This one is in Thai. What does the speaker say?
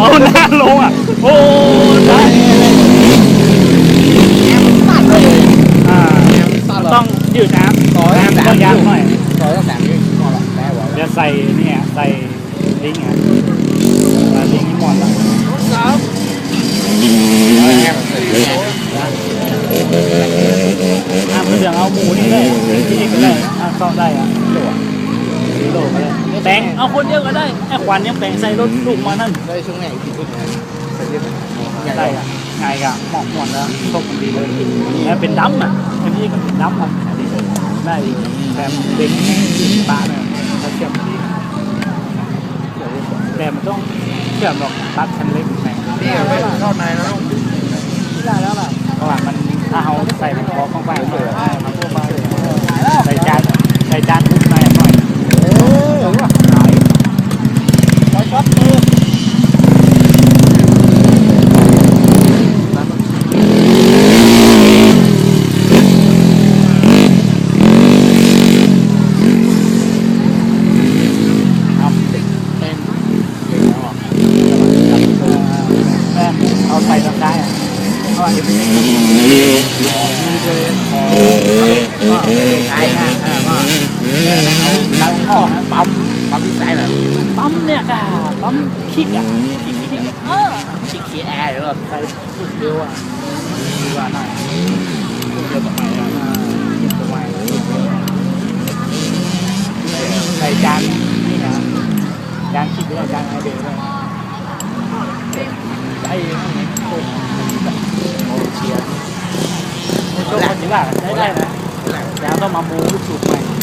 เอาหน้าลงอะ โอ้ได้ตัดเลยอ่าตัดเลยต้องยืดน้ำต่อให้น้ำแสก็นยักหน่อยต่อให้แสนนี่พอละได้หวะจะใส่เนี่ยใส่ลิงอะอ่าลิงก์นี่หมดละครับอะเพื่อนเอาหมูนี่เลยที่นี่ก็ได้อะก็ได้อะ โหลอะสีโหลก็ได้แปลงเอาคนเดียวก็ได้ไอ้ควันยังแปลงใส่รถลูกมานั่นได้ช่วงไหนที่พูดเนี่ยเสร็จเรียบร้อยได้อะไงกะเหมาะหมดแล้วพวกมันดีเลยแล้วเป็นดำอะอันนี้ก็เป็นดำอะได้แต่เด็กปลาเนี่ยเขาเชื่อมดีแต่มันต้องเชื่อมหรอกตัดคันเล็กแม่งนี่ไม่เข้าในแล้วได้แล้วล่ะเพราะว่ามันถ้าเอาใส่เป็นคอเข้าไปหน่อยใส่จานใส่จานทุกในหน่อย เออว่ะ ขายร้อยช็อตมือทำเป็นเป็นแม่เอา ใส่ลำได้อะเพราะว่าจะเป็นมีเลยก็ใช่ฮะอ่าก็เอาตั้งข้อนะปั๊มปั๊มที่ใจน่ะปั๊มเนี่ยค่ะปั๊มคิกอะคิกคิกคีแอร์หรือเปล่าใส่ลูกเดียวอะดีกว่าหน่อยลูกเดียวทำไมอะทำไมใส่จานนี่นะจานคิกด้วยจานไอเบลด้วย ชียร์ในช่วงปฏิบัติได้ได้นะแล้วต้องมามูลูกสูบใหม่